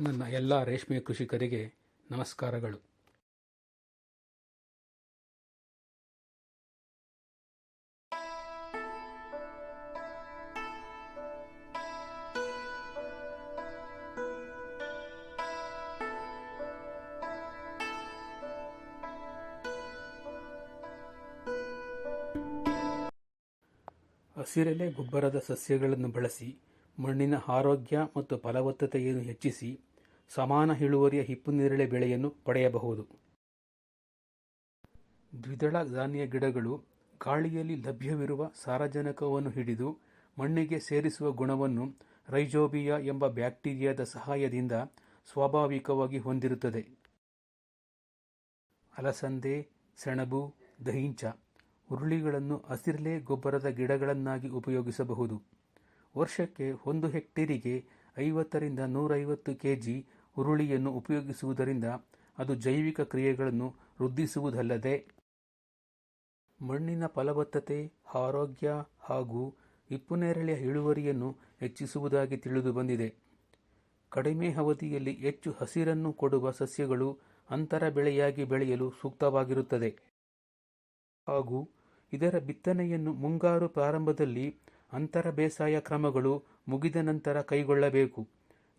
ನನ್ನ ಎಲ್ಲ ರೇಷ್ಮೆ ಕೃಷಿಕರಿಗೆ ನಮಸ್ಕಾರಗಳು. ಹಸಿರೆಲೆ ಗೊಬ್ಬರದ ಸಸ್ಯಗಳನ್ನು ಬಳಸಿ ಮಣ್ಣಿನ ಆರೋಗ್ಯ ಮತ್ತು ಫಲವತ್ತತೆಯನ್ನು ಹೆಚ್ಚಿಸಿ ಸಮಾನ ಇಳುವರಿಯ ಹಿಪ್ಪುನೇರಳೆ ಬೆಳೆಯನ್ನು ಪಡೆಯಬಹುದು. ದ್ವಿದಳ ಧಾನ್ಯ ಗಿಡಗಳು ಗಾಳಿಯಲ್ಲಿ ಲಭ್ಯವಿರುವ ಸಾರಜನಕವನ್ನು ಹಿಡಿದು ಮಣ್ಣಿಗೆ ಸೇರಿಸುವ ಗುಣವನ್ನು ರೈಜೋಬಿಯಾ ಎಂಬ ಬ್ಯಾಕ್ಟೀರಿಯಾದ ಸಹಾಯದಿಂದ ಸ್ವಾಭಾವಿಕವಾಗಿ ಹೊಂದಿರುತ್ತದೆ. ಅಲಸಂದೆ, ಸೆಣಬು, ದಹಿಂಚ ಹುರುಳಿಗಳನ್ನು ಹಸಿರಲೆ ಗೊಬ್ಬರದ ಗಿಡಗಳನ್ನಾಗಿ ಉಪಯೋಗಿಸಬಹುದು. ವರ್ಷಕ್ಕೆ ಒಂದು ಹೆಕ್ಟೇರಿಗೆ ಐವತ್ತರಿಂದ ನೂರೈವತ್ತು ಕೆಜಿ ಹುರುಳಿಯನ್ನು ಉಪಯೋಗಿಸುವುದರಿಂದ ಅದು ಜೈವಿಕ ಕ್ರಿಯೆಗಳನ್ನು ವೃದ್ಧಿಸುವುದಲ್ಲದೆ ಮಣ್ಣಿನ ಫಲವತ್ತತೆ, ಆರೋಗ್ಯ ಹಾಗೂ ಹಿಪ್ಪುನೇರಳೆಯ ಇಳುವರಿಯನ್ನು ಹೆಚ್ಚಿಸುವುದಾಗಿ ತಿಳಿದು ಬಂದಿದೆ. ಕಡಿಮೆ ಅವಧಿಯಲ್ಲಿ ಹೆಚ್ಚು ಹಸಿರನ್ನು ಕೊಡುವ ಸಸ್ಯಗಳು ಅಂತರ ಬೆಳೆಯಾಗಿ ಬೆಳೆಯಲು ಸೂಕ್ತವಾಗಿರುತ್ತದೆ. ಹಾಗೂ ಇದರ ಬಿತ್ತನೆಯನ್ನು ಮುಂಗಾರು ಪ್ರಾರಂಭದಲ್ಲಿ ಅಂತರ ಬೇಸಾಯ ಕ್ರಮಗಳು ಮುಗಿದ ನಂತರ ಕೈಗೊಳ್ಳಬೇಕು.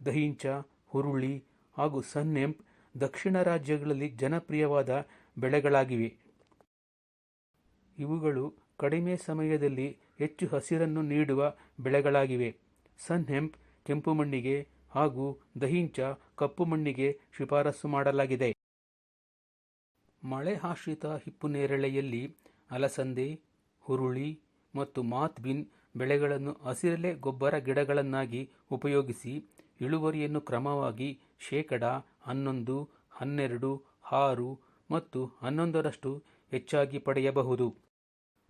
ದಹಿಂಚ, ಹುರುಳಿ ಹಾಗೂ ಸನ್ನೆಂಪ್ ದಕ್ಷಿಣ ರಾಜ್ಯಗಳಲ್ಲಿ ಜನಪ್ರಿಯವಾದ ಬೆಳೆಗಳಾಗಿವೆ. ಇವುಗಳು ಕಡಿಮೆ ಸಮಯದಲ್ಲಿ ಹೆಚ್ಚು ಹಸಿರನ್ನು ನೀಡುವ ಬೆಳೆಗಳಾಗಿವೆ. ಸನ್ಹೆಂಪ್ ಕೆಂಪು ಮಣ್ಣಿಗೆ ಹಾಗೂ ದಹಿಂಚ ಕಪ್ಪು ಮಣ್ಣಿಗೆ ಶಿಫಾರಸು ಮಾಡಲಾಗಿದೆ. ಮಳೆ ಆಶ್ರಿತ ಹಿಪ್ಪುನೇರಳೆಯಲ್ಲಿ ಅಲಸಂದೆ, ಹುರುಳಿ ಮತ್ತು ಮಾತ್ ಬಿನ್ ಬೆಳೆಗಳನ್ನು ಹಸಿರೆಲೆ ಗೊಬ್ಬರ ಗಿಡಗಳನ್ನಾಗಿ ಉಪಯೋಗಿಸಿ ಇಳುವರಿಯನ್ನು ಕ್ರಮವಾಗಿ ಶೇಕಡ ಹನ್ನೊಂದು, ಹನ್ನೆರಡು, ಆರು ಮತ್ತು ಹನ್ನೊಂದರಷ್ಟು ಹೆಚ್ಚಾಗಿ ಪಡೆಯಬಹುದು.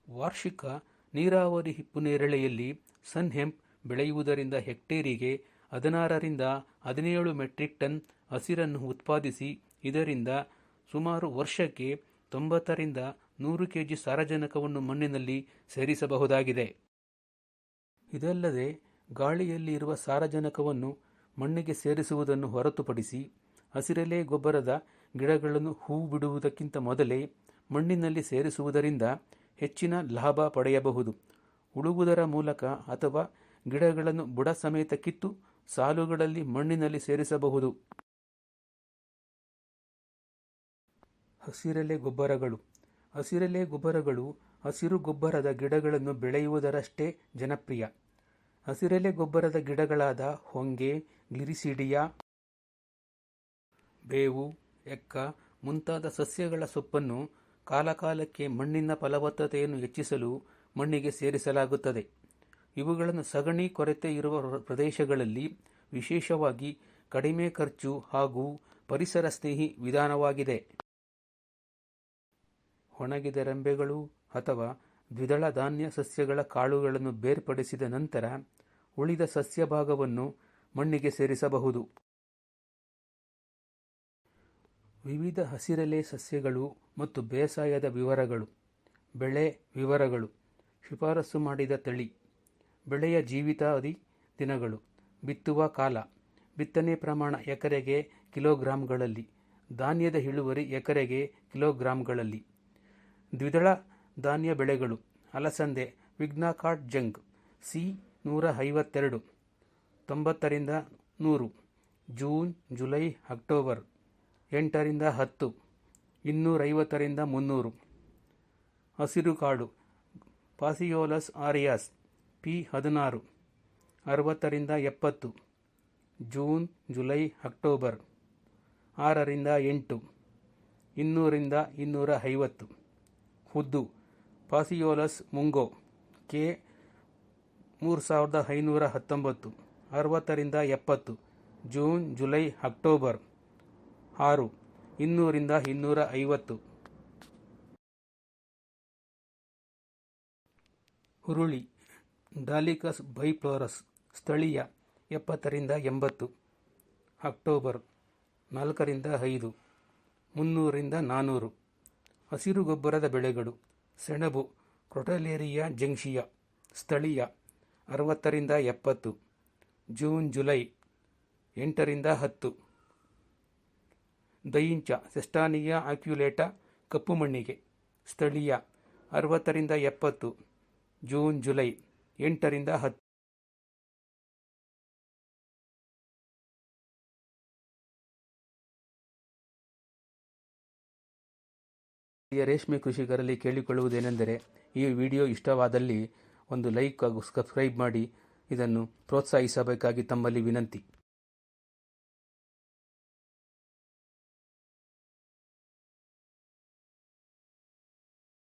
ವಾರ್ಷಿಕ ನೀರಾವರಿ ಹಿಪ್ಪುನೇರಳೆಯಲ್ಲಿ ಸನ್ಹೆಂಪ್ ಬೆಳೆಯುವುದರಿಂದ ಹೆಕ್ಟೇರಿಗೆ ಹದಿನಾರರಿಂದ ಹದಿನೇಳು ಮೆಟ್ರಿಕ್ ಟನ್ ಹಸಿರನ್ನು ಉತ್ಪಾದಿಸಿ, ಇದರಿಂದ ಸುಮಾರು ವರ್ಷಕ್ಕೆ ತೊಂಬತ್ತರಿಂದ ನೂರು ಕೆಜಿ ಸಾರಜನಕವನ್ನು ಮಣ್ಣಿನಲ್ಲಿ ಸೇರಿಸಬಹುದಾಗಿದೆ. ಇದಲ್ಲದೆ ಗಾಳಿಯಲ್ಲಿ ಇರುವ ಸಾರಜನಕವನ್ನು ಮಣ್ಣಿಗೆ ಸೇರಿಸುವುದನ್ನು ಹೊರತುಪಡಿಸಿ ಹಸಿರೆಲೆ ಗೊಬ್ಬರದ ಗಿಡಗಳನ್ನು ಹೂ ಬಿಡುವುದಕ್ಕಿಂತ ಮೊದಲೇ ಮಣ್ಣಿನಲ್ಲಿ ಸೇರಿಸುವುದರಿಂದ ಹೆಚ್ಚಿನ ಲಾಭ ಪಡೆಯಬಹುದು. ಉಳುವುದರ ಮೂಲಕ ಅಥವಾ ಗಿಡಗಳನ್ನು ಬುಡ ಸಮೇತ ಕಿತ್ತು ಸಾಲುಗಳಲ್ಲಿ ಮಣ್ಣಿನಲ್ಲಿ ಸೇರಿಸಬಹುದು. ಹಸಿರೆಲೆ ಗೊಬ್ಬರಗಳು. ಹಸಿರೆಲೆ ಗೊಬ್ಬರಗಳು ಹಸಿರು ಗೊಬ್ಬರದ ಗಿಡಗಳನ್ನು ಬೆಳೆಯುವುದರಷ್ಟೇ ಜನಪ್ರಿಯ. ಹಸಿರೆಲೆ ಗೊಬ್ಬರದ ಗಿಡಗಳಾದ ಹೊಂಗೆ ಗ್ಲಿರಿಸಿಡಿಯಾ ಬೇವು, ಎಕ್ಕ ಮುಂತಾದ ಸಸ್ಯಗಳ ಸೊಪ್ಪನ್ನು ಕಾಲಕಾಲಕ್ಕೆ ಮಣ್ಣಿನ ಫಲವತ್ತತೆಯನ್ನು ಹೆಚ್ಚಿಸಲು ಮಣ್ಣಿಗೆ ಸೇರಿಸಲಾಗುತ್ತದೆ. ಇವುಗಳನ್ನು ಸಗಣಿ ಕೊರತೆ ಇರುವ ಪ್ರದೇಶಗಳಲ್ಲಿ ವಿಶೇಷವಾಗಿ ಕಡಿಮೆ ಖರ್ಚು ಹಾಗೂ ಪರಿಸರ ಸ್ನೇಹಿ ವಿಧಾನವಾಗಿದೆ. ಒಣಗಿದ ರೆಂಬೆಗಳು ಅಥವಾ ದ್ವಿದಳ ಧಾನ್ಯ ಸಸ್ಯಗಳ ಕಾಳುಗಳನ್ನು ಬೇರ್ಪಡಿಸಿದ ನಂತರ ಉಳಿದ ಸಸ್ಯ ಭಾಗವನ್ನು ಮಣ್ಣಿಗೆ ಸೇರಿಸಬಹುದು. ವಿವಿಧ ಹಸಿರೆಲೆ ಸಸ್ಯಗಳು ಮತ್ತು ಬೇಸಾಯದ ವಿವರಗಳು. ಬೆಳೆ ವಿವರಗಳು. ಶಿಫಾರಸು ಮಾಡಿದ ತಳಿ. ಬೆಳೆಯ ಜೀವಿತಾವಧಿ ದಿನಗಳು. ಬಿತ್ತುವ ಕಾಲ. ಬಿತ್ತನೆ ಪ್ರಮಾಣ ಎಕರೆಗೆ ಕಿಲೋಗ್ರಾಂಗಳಲ್ಲಿ. ಧಾನ್ಯದ ಇಳುವರಿ ಎಕರೆಗೆ ಕಿಲೋಗ್ರಾಂಗಳಲ್ಲಿ. ದ್ವಿದಳ ಧಾನ್ಯ ಬೆಳೆಗಳು. ಅಲಸಂದೆ ವಿಘ್ನಾಕಾಟ್ ಜಂಗ್, ಸಿ ನೂರ ಐವತ್ತೆರಡು ತೊಂಬತ್ತರಿಂದ ನೂರು, ಜೂನ್, ಜುಲೈ, ಅಕ್ಟೋಬರ್, ಎಂಟರಿಂದ ಹತ್ತು, ಇನ್ನೂರೈವತ್ತರಿಂದ ಮುನ್ನೂರು. ಹಸಿರು ಕಾಡು, ಪಾಸಿಯೋಲಸ್ ಆರಿಯಾಸ್, ಪಿ ಹದಿನಾರು, ಅರವತ್ತರಿಂದ ಎಪ್ಪತ್ತು, ಜೂನ್, ಜುಲೈ, ಅಕ್ಟೋಬರ್, ಆರರಿಂದ ಎಂಟು ಇನ್ನೂರಿಂದ ಇನ್ನೂರ ಐವತ್ತು ಹುದ್ದು ಪಾಸಿಯೋಲಸ್ ಮುಂಗೋ, ಕೆ ಮೂರು ಸಾವಿರದ ಐನೂರ ಹತ್ತೊಂಬತ್ತು ಅರವತ್ತರಿಂದ ಎಪ್ಪತ್ತು ಜೂನ್, ಜುಲೈ, ಅಕ್ಟೋಬರ್, ಆರು ಇನ್ನೂರಿಂದ ಇನ್ನೂರ ಐವತ್ತು ಹುರುಳಿ, ಡಾಲಿಕಸ್ ಬೈಪ್ಲೋರಸ್, ಸ್ಥಳೀಯ ಎಪ್ಪತ್ತರಿಂದ ಎಂಬತ್ತು ಅಕ್ಟೋಬರ್ ನಾಲ್ಕರಿಂದ ಐದು ಮುನ್ನೂರಿಂದ ನಾನ್ನೂರು ಹಸಿರು ಗೊಬ್ಬರದ ಬೆಳೆಗಳು ಸೆಣಬು, ಕ್ರೊಟಲೇರಿಯಾ ಜಂಕ್ಷಿಯಾ, ಸ್ಥಳೀಯ, ಅರವತ್ತರಿಂದ ಎಪ್ಪತ್ತು, ಜೂನ್, ಜುಲೈ, ಎಂಟರಿಂದ ಹತ್ತು. ದೈಂಚ ಸೆಸ್ಟಾನಿಯಾ ಆಕ್ಯುಲೇಟ, ಕಪ್ಪು ಮಣ್ಣಿಗೆ, ಸ್ಥಳೀಯ, ಅರವತ್ತರಿಂದ ಎಪ್ಪತ್ತು, ಜೂನ್, ಜುಲೈ, ಎಂಟರಿಂದ ಹತ್ತು. ಪ್ರಿಯ ರೇಷ್ಮೆ ಕೃಷಿಕರಲ್ಲಿ ಕೇಳಿಕೊಳ್ಳುವುದೇನೆಂದರೆ, ಈ ವಿಡಿಯೋ ಇಷ್ಟವಾದಲ್ಲಿ ಒಂದು ಲೈಕ್ ಹಾಗೂ ಸಬ್ಸ್ಕ್ರೈಬ್ ಮಾಡಿ, ಇದನ್ನು ಪ್ರೋತ್ಸಾಹಿಸಬೇಕಾಗಿ ತಮ್ಮಲ್ಲಿ ವಿನಂತಿ.